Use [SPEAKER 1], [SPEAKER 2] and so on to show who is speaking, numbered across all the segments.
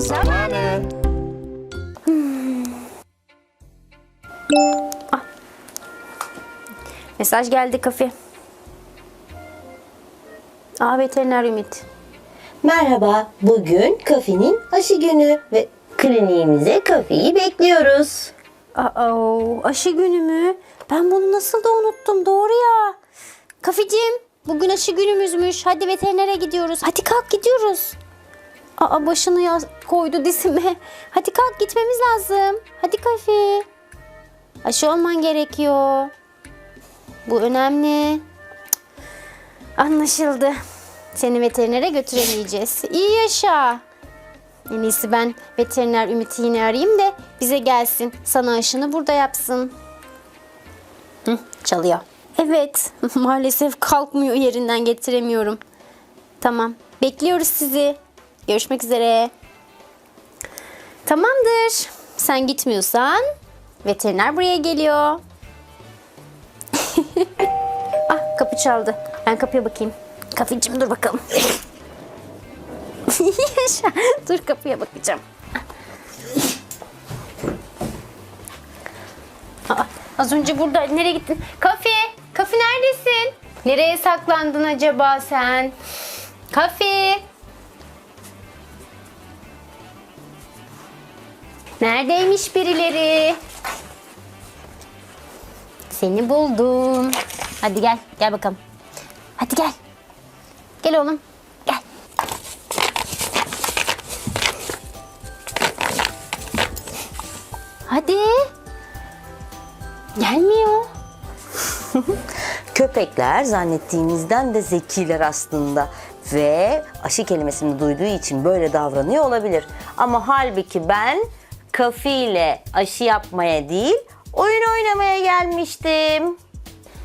[SPEAKER 1] zamanı.
[SPEAKER 2] Mesaj geldi kafe. Aa veteriner Ümit.
[SPEAKER 3] Merhaba, bugün kafenin aşı günü ve kliniğimize kafeyi bekliyoruz.
[SPEAKER 2] Aa, aşı günü mü? Ben bunu nasıl da unuttum doğru ya. Kafecim bugün aşı günümüzmüş. Hadi veterinere gidiyoruz. Hadi kalk gidiyoruz. Aa başını ya koydu dizime. Hadi kalk gitmemiz lazım. Hadi kafe. Aşı olman gerekiyor. Bu önemli. Anlaşıldı. Seni veterinere götüremeyeceğiz. İyi yaşa. En iyisi ben veteriner Ümit'i yine arayayım da bize gelsin. Sana aşını burada yapsın. Hı, çalıyor. Evet, maalesef kalkmıyor yerinden getiremiyorum. Tamam, bekliyoruz sizi. Görüşmek üzere. Tamamdır. Sen gitmiyorsan veteriner buraya geliyor. ah kapı çaldı. Ben kapıya bakayım. Kapıcım dur bakalım. Yaşa. Dur kapıya bakacağım. Aa, az önce burada nereye gittin? Kafe, kafe neredesin? Nereye saklandın acaba sen? Kafe. Neredeymiş birileri? Seni buldum. Hadi gel, gel bakalım. Hadi gel. Gel oğlum. Gel. Hadi. Gelmiyor.
[SPEAKER 3] Köpekler zannettiğimizden de zekiler aslında ve aşı kelimesini duyduğu için böyle davranıyor olabilir. Ama halbuki ben kafi ile aşı yapmaya değil, oyun oynamaya gelmiştim.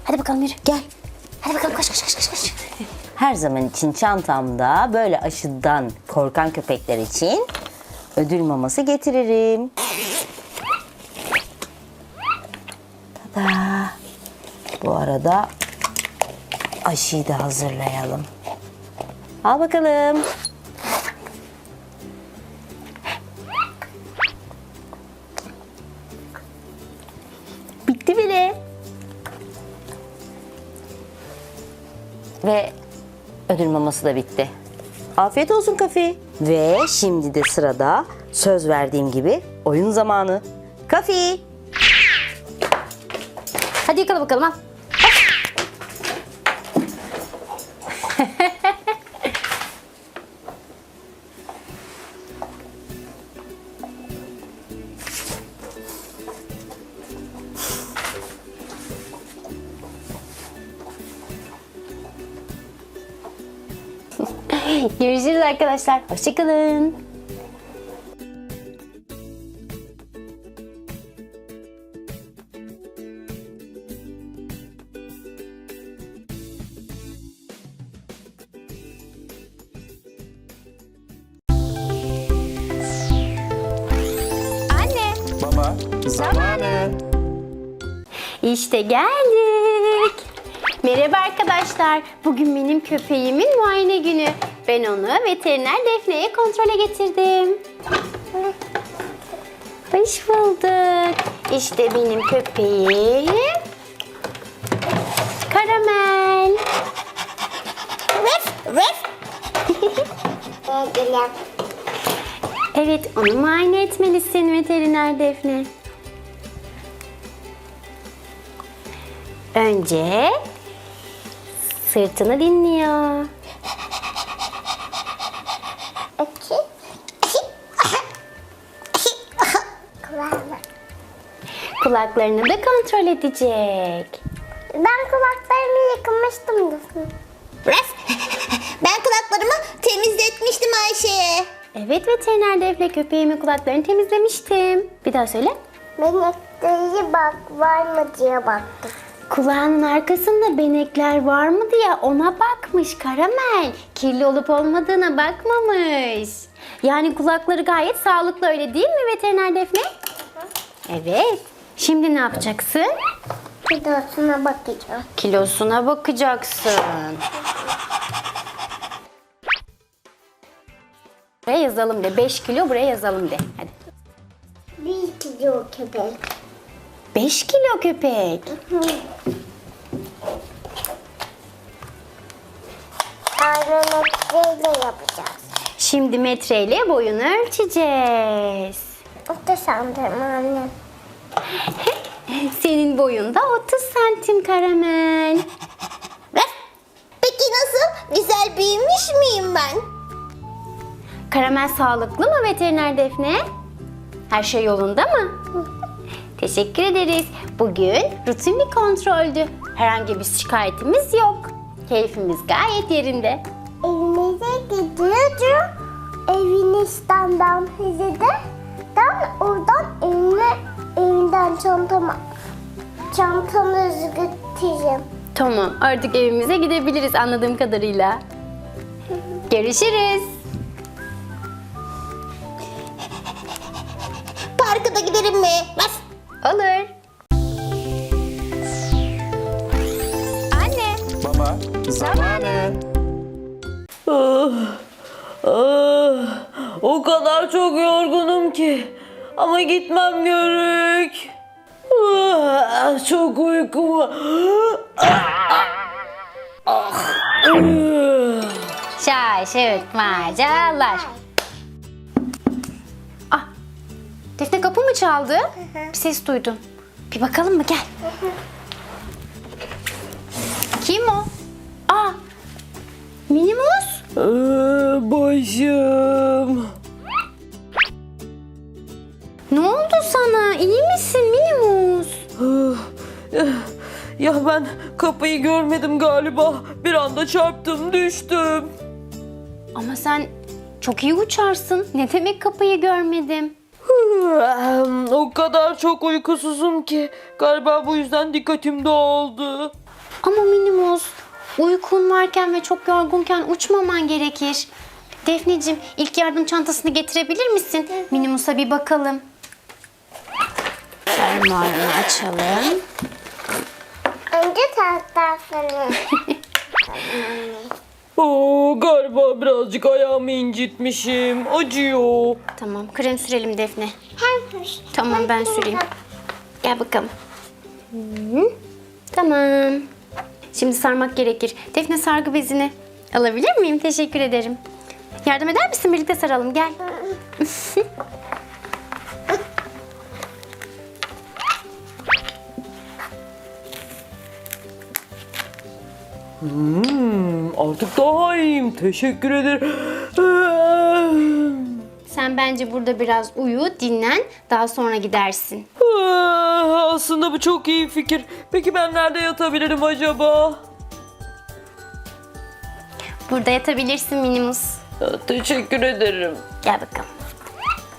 [SPEAKER 2] Hadi bakalım yürü.
[SPEAKER 3] Gel.
[SPEAKER 2] Hadi bakalım koş koş koş koş. koş.
[SPEAKER 3] Her zaman için çantamda böyle aşıdan korkan köpekler için ödül maması getiririm. Tada. Bu arada aşıyı da hazırlayalım. Al bakalım. Ve ödül maması da bitti. Afiyet olsun Kafi. Ve şimdi de sırada söz verdiğim gibi oyun zamanı. Kafi.
[SPEAKER 2] Hadi yakala bakalım al. Görüşürüz arkadaşlar. Hoşçakalın. Anne.
[SPEAKER 1] Baba, zamanı.
[SPEAKER 2] İşte geldik. Merhaba arkadaşlar. Bugün benim köpeğimin muayene günü. Ben onu veteriner Defne'ye kontrole getirdim. Hoş bulduk. İşte benim köpeğim. Karamel. Ref, ref. evet, onu muayene etmelisin veteriner Defne. Önce sırtını dinliyor. Kulaklarını da kontrol edecek.
[SPEAKER 4] Ben kulaklarımı yıkamıştım da.
[SPEAKER 5] Ref, ben kulaklarımı temizletmiştim Ayşe.
[SPEAKER 2] Evet veteriner Defne köpeğimin kulaklarını temizlemiştim. Bir daha söyle.
[SPEAKER 4] Benekleri bak var mı diye baktım.
[SPEAKER 2] Kulağının arkasında benekler var mı diye ona bakmış Karamel. Kirli olup olmadığına bakmamış. Yani kulakları gayet sağlıklı öyle değil mi veteriner Defne? Evet. Şimdi ne yapacaksın?
[SPEAKER 4] Kilosuna bakacağım.
[SPEAKER 2] Kilosuna bakacaksın. Buraya yazalım de. 5 kilo buraya yazalım de. Hadi.
[SPEAKER 4] Bir kilo köpek.
[SPEAKER 2] 5 kilo köpek.
[SPEAKER 4] Aynametreyle yapacağız.
[SPEAKER 2] Şimdi metreyle boyunu ölçeceğiz.
[SPEAKER 4] O da sandım anne.
[SPEAKER 2] Senin boyun da 30 santim karamel.
[SPEAKER 5] Peki nasıl? Güzel büyümüş müyüm ben?
[SPEAKER 2] Karamel sağlıklı mı veteriner Defne? Her şey yolunda mı? Teşekkür ederiz. Bugün rutin bir kontroldü. Herhangi bir şikayetimiz yok. Keyfimiz gayet yerinde.
[SPEAKER 4] Evinize gidiyorum. Evinizden ben size de ben oradan evinden çantama çantanızı götüreceğim.
[SPEAKER 2] Tamam artık evimize gidebiliriz anladığım kadarıyla. Görüşürüz.
[SPEAKER 5] Parka da gidelim mi? Ref,
[SPEAKER 2] Olur. Anne.
[SPEAKER 1] Baba. Zamanı.
[SPEAKER 6] Ah, o kadar çok yorgunum ki. Ama gitmem gerek. Ah, çok uykum var.
[SPEAKER 2] Şaşırtmacalar. Ah, Defne kapı mı çaldı? Bir ses duydum. Bir bakalım mı? Gel. Kim o? Aa, Minimus.
[SPEAKER 6] Ah, Başım.
[SPEAKER 2] İyi misin Minimus?
[SPEAKER 6] Ya ben kapıyı görmedim galiba. Bir anda çarptım düştüm.
[SPEAKER 2] Ama sen çok iyi uçarsın. Ne demek kapıyı görmedim?
[SPEAKER 6] O kadar çok uykusuzum ki galiba bu yüzden dikkatim dağıldı.
[SPEAKER 2] Ama Minimus, uykun varken ve çok yorgunken uçmaman gerekir. Defneciğim, ilk yardım çantasını getirebilir misin? Minimus'a bir bakalım. Fermuarını açalım.
[SPEAKER 4] Önce taraftarını.
[SPEAKER 6] Oo, galiba birazcık ayağımı incitmişim. Acıyor.
[SPEAKER 2] Tamam, krem sürelim Defne. Tamam, ben süreyim. Gel bakalım. Hı, Tamam. Şimdi sarmak gerekir. Defne sargı bezini alabilir miyim? Teşekkür ederim. Yardım eder misin? Birlikte saralım. Gel.
[SPEAKER 6] Artık daha iyiyim. Teşekkür ederim.
[SPEAKER 2] Sen bence burada biraz uyu, dinlen. Daha sonra gidersin.
[SPEAKER 6] Ah, Aslında bu çok iyi fikir. Peki ben nerede yatabilirim acaba?
[SPEAKER 2] Burada yatabilirsin Minimus.
[SPEAKER 6] Ah, Teşekkür ederim.
[SPEAKER 2] Gel bakalım.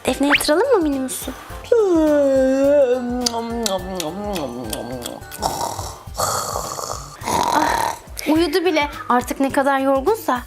[SPEAKER 2] Defne yatıralım mı Minimus'u? Uyudu bile. Artık ne kadar yorgunsa.